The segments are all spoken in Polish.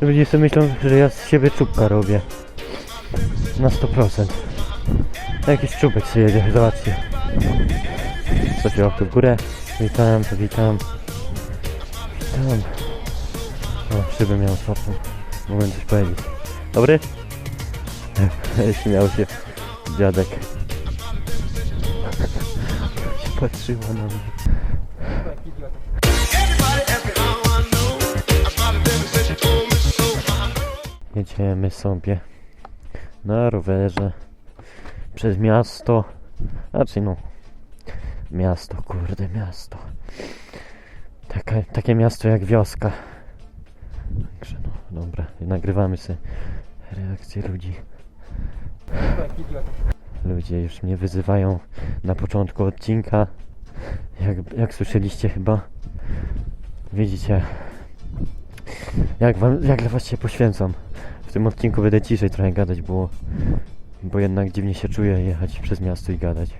Ludzie sobie myślą, że ja z siebie czubka robię. Na 100%. Jakiś czubek sobie jedzie, zobaczcie. Sobie łapkę w górę. Witam, witam. Witam. O, szybę miał otwartą. Mogłem coś powiedzieć. Dobry? Śmiał się dziadek. patrzyła na mnie. Jedziemy sobie na rowerze przez miasto. Znaczy no, miasto, kurde, miasto. Taka, takie miasto jak wioska. Także no, dobra, nagrywamy sobie reakcje ludzi. Ludzie już mnie wyzywają na początku odcinka. Jak, jak słyszeliście chyba. Widzicie, jak, wam, jak dla was się poświęcam. W tym odcinku będę ciszej trochę gadać, bo, bo jednak dziwnie się czuję jechać przez miasto i gadać.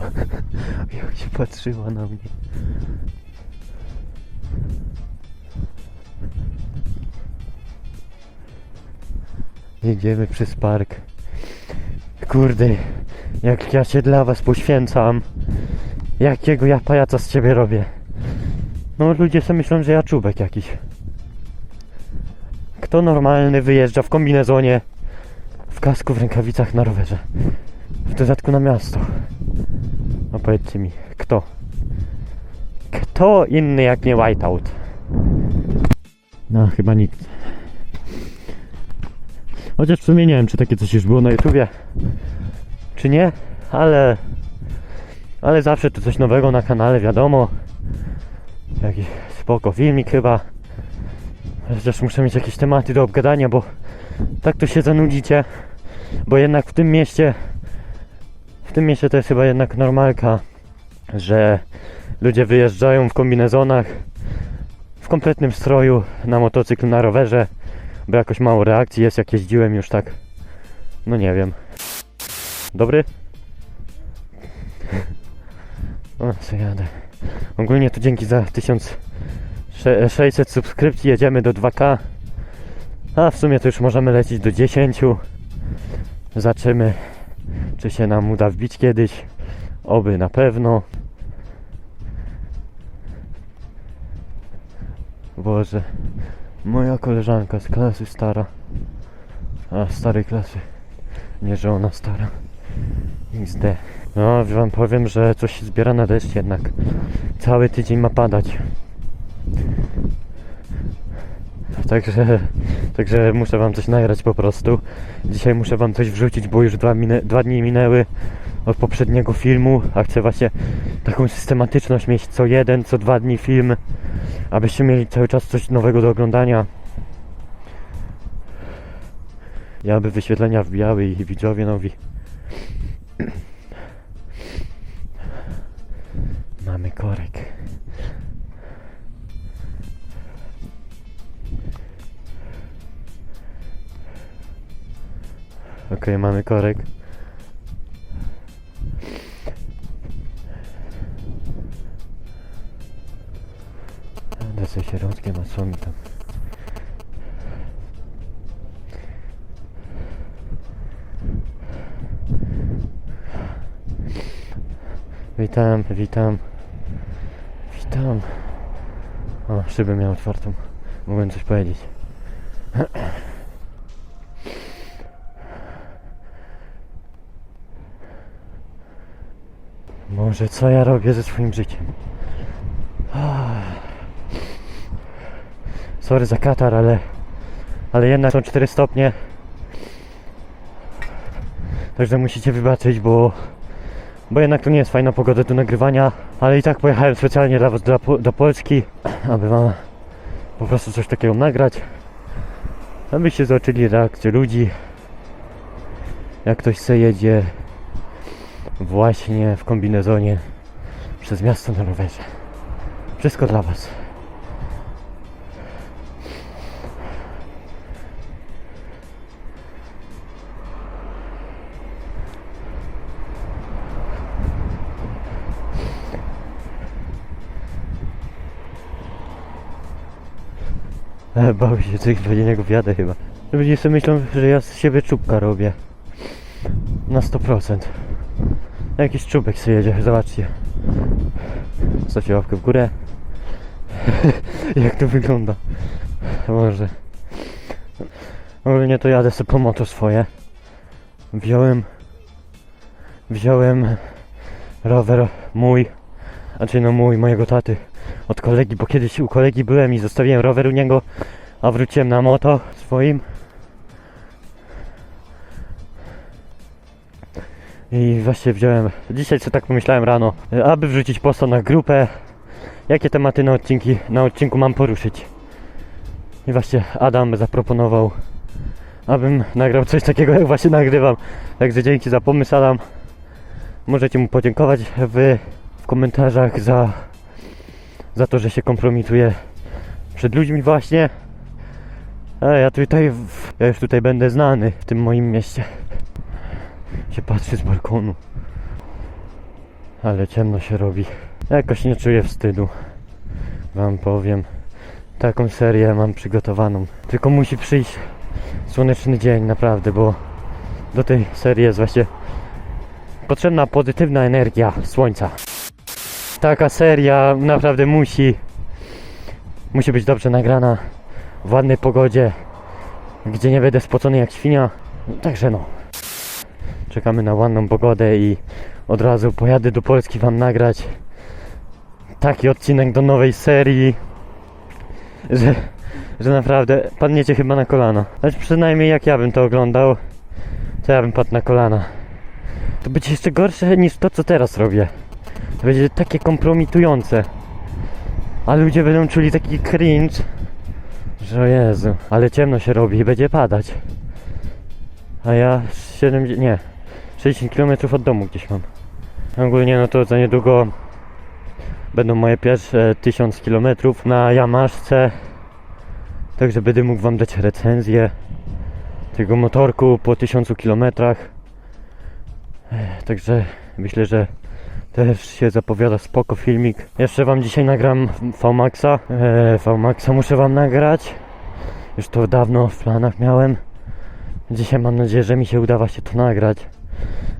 Jak się patrzyła na mnie. Jedziemy przez park. Kurde, jak ja się dla was poświęcam. Jakiego ja pajaca z ciebie robię. No ludzie sobie myślą, że ja czubek jakiś. Kto normalny wyjeżdża w kombinezonie, w kasku, w rękawicach na rowerze? W dodatku na miasto. No powiedzcie mi, kto? Kto inny jak nie Whiteout? No, chyba nikt. Chociaż w sumie nie wiem, czy takie coś już było na YouTubie, czy nie, ale ale zawsze to coś nowego na kanale, wiadomo. Jakiś spoko filmik chyba. Chociaż muszę mieć jakieś tematy do obgadania, bo tak to się zanudzicie. Bo jednak w tym mieście, w tym mieście to jest chyba jednak normalka, że ludzie wyjeżdżają w kombinezonach, w kompletnym stroju, na motocykl, na rowerze, bo jakoś mało reakcji jest, jak jeździłem już tak, no nie wiem. Dobry? O, co jadę. Ogólnie to dzięki za 1600 subskrypcji jedziemy do 2K. A w sumie to już możemy lecieć do 10. Zobaczymy, czy się nam uda wbić kiedyś. Oby na pewno. Boże, moja koleżanka z klasy stara. A, starej klasy. Nie, że ona stara. XD. No, wam powiem, że coś się zbiera na deszcz jednak. Cały tydzień ma padać. Także, także muszę wam coś nagrać po prostu. Dzisiaj muszę wam coś wrzucić, bo już dwa, minę, dwa dni minęły od poprzedniego filmu, a chcę właśnie taką systematyczność mieć co jeden, co dwa dni film, abyście mieli cały czas coś nowego do oglądania. I aby wyświetlenia wbijały i widzowie nowi. Mamy korek. Okej, mamy korek. Lecę środkiem, a co mi tam? Witam, witam. Witam. O, szybę miał otwartą. Mogłem coś powiedzieć. Może co ja robię ze swoim życiem? Sorry za katar, ale ale jednak są 4 stopnie. Także musicie wybaczyć, bo bo jednak to nie jest fajna pogoda do nagrywania, ale i tak pojechałem specjalnie dla was do, Po- do Polski, aby wam po prostu coś takiego nagrać, abyście zobaczyli reakcję ludzi, jak ktoś se jedzie właśnie w kombinezonie przez miasto na rowerze. Wszystko dla was. E, bał się, do niego wjadę chyba. Ludzie sobie myślą, że ja z siebie czubka robię. Na 100%. Jakiś czubek sobie jedzie, zobaczcie. Zostawcie łapkę w górę. Jak to wygląda. Może. Ogólnie to jadę sobie po moto swoje. Wziąłem... Wziąłem rower mój, znaczy no mój, mojego taty od kolegi, bo kiedyś u kolegi byłem i zostawiłem rower u niego, a wróciłem na moto swoim. I właśnie wziąłem, dzisiaj co tak pomyślałem rano, aby wrzucić posta na grupę, jakie tematy na, odcinki, na odcinku mam poruszyć. I właśnie Adam zaproponował, abym nagrał coś takiego jak właśnie nagrywam. Także dzięki za pomysł Adam. Możecie mu podziękować w, w komentarzach za, za to, że się kompromituje przed ludźmi właśnie. A ja tutaj, ja już tutaj będę znany w tym moim mieście. Się patrzy z balkonu. Ale ciemno się robi. Jakoś nie czuję wstydu. Wam powiem. Taką serię mam przygotowaną. Tylko musi przyjść słoneczny dzień, naprawdę, bo do tej serii jest właśnie potrzebna pozytywna energia słońca. Taka seria naprawdę musi musi być dobrze nagrana w ładnej pogodzie, gdzie nie będę spocony jak świnia. Także no. Czekamy na ładną pogodę i od razu pojadę do Polski wam nagrać taki odcinek do nowej serii, że, że naprawdę padniecie chyba na kolana. Znaczy przynajmniej jak ja bym to oglądał, to ja bym padł na kolana. To będzie jeszcze gorsze niż to, co teraz robię. To będzie takie kompromitujące. A ludzie będą czuli taki cringe, że Jezu, ale ciemno się robi i będzie padać. A ja 7, nie, 60 km od domu gdzieś mam. Ogólnie no to za niedługo będą moje pierwsze 1000 km na Yamaszce. Także będę mógł wam dać recenzję tego motorku po 1000 kilometrach. Ech, Także myślę, że też się zapowiada spoko filmik. Jeszcze wam dzisiaj nagram VMAXa. Eee, VMAXa muszę wam nagrać. Już to dawno w planach miałem. Dzisiaj mam nadzieję, że mi się uda właśnie to nagrać.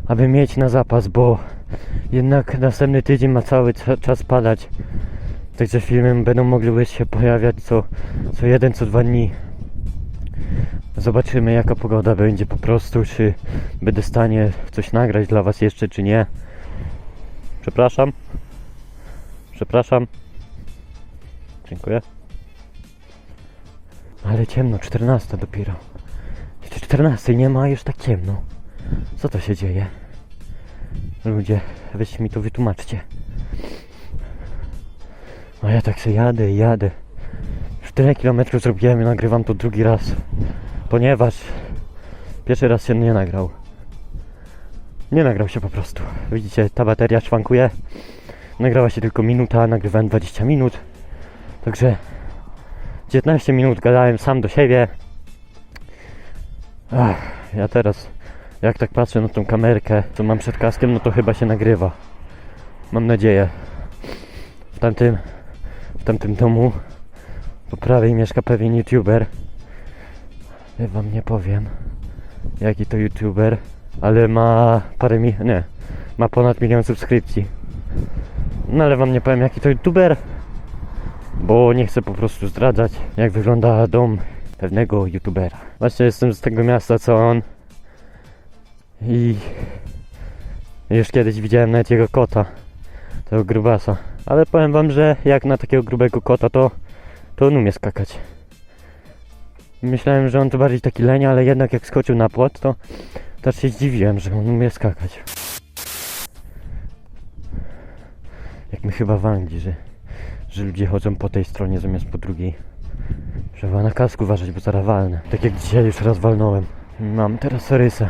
Aby mieć na zapas, bo jednak następny tydzień ma cały cza- czas padać. Także filmy będą mogły się pojawiać co, co jeden, co dwa dni. Zobaczymy jaka pogoda będzie po prostu, czy będę w stanie coś nagrać dla was jeszcze, czy nie. Przepraszam. Przepraszam. Dziękuję. Ale ciemno, 14 dopiero. Jeszcze 14 nie ma, już tak ciemno. Co to się dzieje? Ludzie, weźcie mi to wytłumaczcie. A ja tak sobie jadę i jadę. Już tyle kilometrów zrobiłem i nagrywam to drugi raz. Ponieważ pierwszy raz się nie nagrał. Nie nagrał się po prostu. Widzicie, ta bateria szwankuje. Nagrała się tylko minuta, nagrywałem 20 minut. Także 19 minut gadałem sam do siebie. Ach, ja teraz, jak tak patrzę na tą kamerkę, co mam przed kaskiem, no to chyba się nagrywa. Mam nadzieję. W tamtym, w tamtym domu po prawej mieszka pewien youtuber. Ja wam nie powiem, jaki to youtuber, ale ma parę mi... nie, ma ponad milion subskrypcji. No ale wam nie powiem, jaki to youtuber, bo nie chcę po prostu zdradzać, jak wygląda dom pewnego youtubera. Właśnie jestem z tego miasta, co on. I już kiedyś widziałem nawet jego kota, tego grubasa. Ale powiem wam, że jak na takiego grubego kota, to, to on umie skakać. Myślałem, że on to bardziej taki leń, ale jednak jak skoczył na płot, to też się zdziwiłem, że on umie skakać. Jak my chyba w Anglii, że, że ludzie chodzą po tej stronie zamiast po drugiej. Trzeba na kasku uważać, bo zaraz walnę. Tak jak dzisiaj już raz walnąłem. Mam teraz rysę.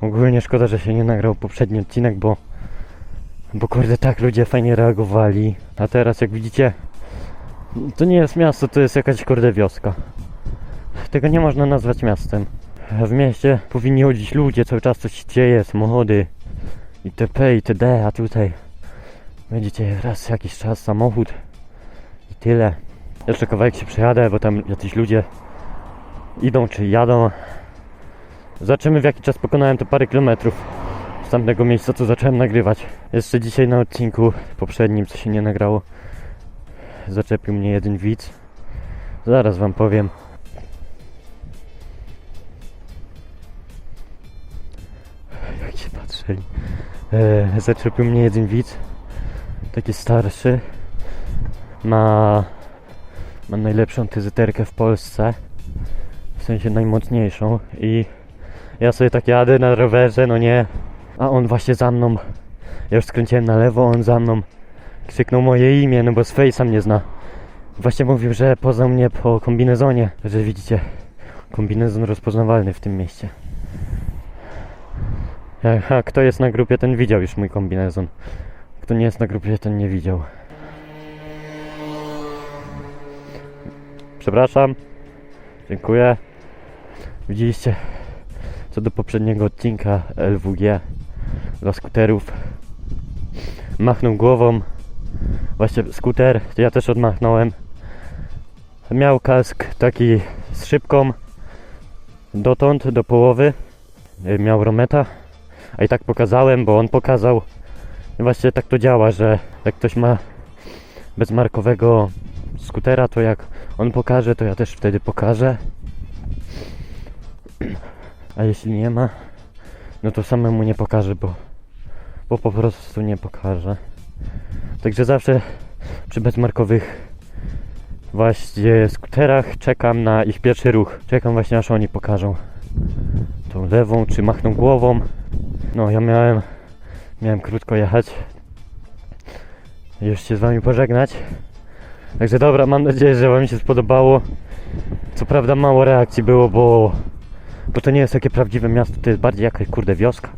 Ogólnie szkoda, że się nie nagrał poprzedni odcinek, bo bo kurde tak ludzie fajnie reagowali. A teraz jak widzicie to nie jest miasto, to jest jakaś kurde wioska. Tego nie można nazwać miastem. W mieście powinni chodzić ludzie, cały czas coś się dzieje, samochody itp. itd. A tutaj będziecie raz jakiś czas samochód i tyle. Jeszcze kawałek się przejadę, bo tam jacyś ludzie idą czy jadą. Zobaczymy w jaki czas pokonałem to parę kilometrów z tamtego miejsca, co zacząłem nagrywać. Jeszcze dzisiaj na odcinku poprzednim, co się nie nagrało, zaczepił mnie jeden widz. Zaraz wam powiem. Patrzyli. E, zaczepił mnie jeden widz, taki starszy. Ma, ma najlepszą tyzyterkę w Polsce. W sensie najmocniejszą i ja sobie tak jadę na rowerze, no nie. A on właśnie za mną. Ja już skręciłem na lewo, on za mną. Krzyknął moje imię, no bo z face'a mnie zna. Właśnie mówił, że poznał mnie po kombinezonie. Że widzicie, kombinezon rozpoznawalny w tym mieście. A kto jest na grupie, ten widział już mój kombinezon. Kto nie jest na grupie, ten nie widział. Przepraszam. Dziękuję. Widzieliście co do poprzedniego odcinka LWG dla skuterów. Machnął głową. Właśnie skuter, ja też odmachnąłem. Miał kask taki z szybką dotąd do połowy. Miał rometa, a i tak pokazałem, bo on pokazał. Właśnie tak to działa, że jak ktoś ma bezmarkowego skutera, to jak on pokaże, to ja też wtedy pokażę. A jeśli nie ma, no to samemu nie pokażę, bo, bo po prostu nie pokażę. Także zawsze przy bezmarkowych właśnie skuterach czekam na ich pierwszy ruch. Czekam właśnie aż oni pokażą tą lewą, czy machną głową. No ja miałem, miałem krótko jechać. Już się z wami pożegnać. Także dobra, mam nadzieję, że wam się spodobało. Co prawda mało reakcji było, bo bo to nie jest takie prawdziwe miasto, to jest bardziej jakaś kurde wioska.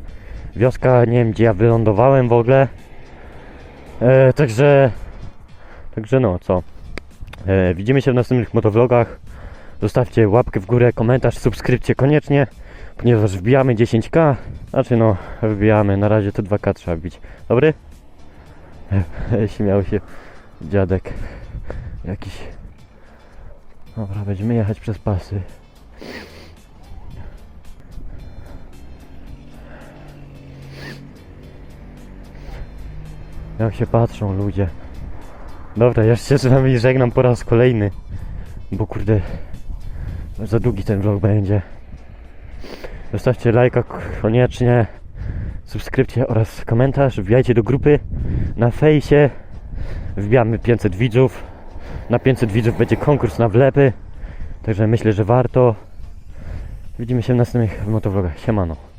Wioska, nie wiem gdzie ja wylądowałem w ogóle. E, także, także no co. E, widzimy się w następnych motovlogach. Zostawcie łapkę w górę, komentarz, subskrypcję koniecznie, ponieważ wbijamy 10k. Znaczy no, wbijamy, na razie to 2k trzeba wbić. Dobry? Śmiał się dziadek jakiś. Dobra, będziemy jechać przez pasy. Jak się patrzą ludzie. Dobra, ja się z wami żegnam po raz kolejny. Bo kurde, za długi ten vlog będzie. Zostawcie lajka koniecznie, subskrypcję oraz komentarz. Wbijajcie do grupy na fejsie. Wbijamy 500 widzów. Na 500 widzów będzie konkurs na wlepy. Także myślę, że warto. Widzimy się w następnych motovlogach. Siemano.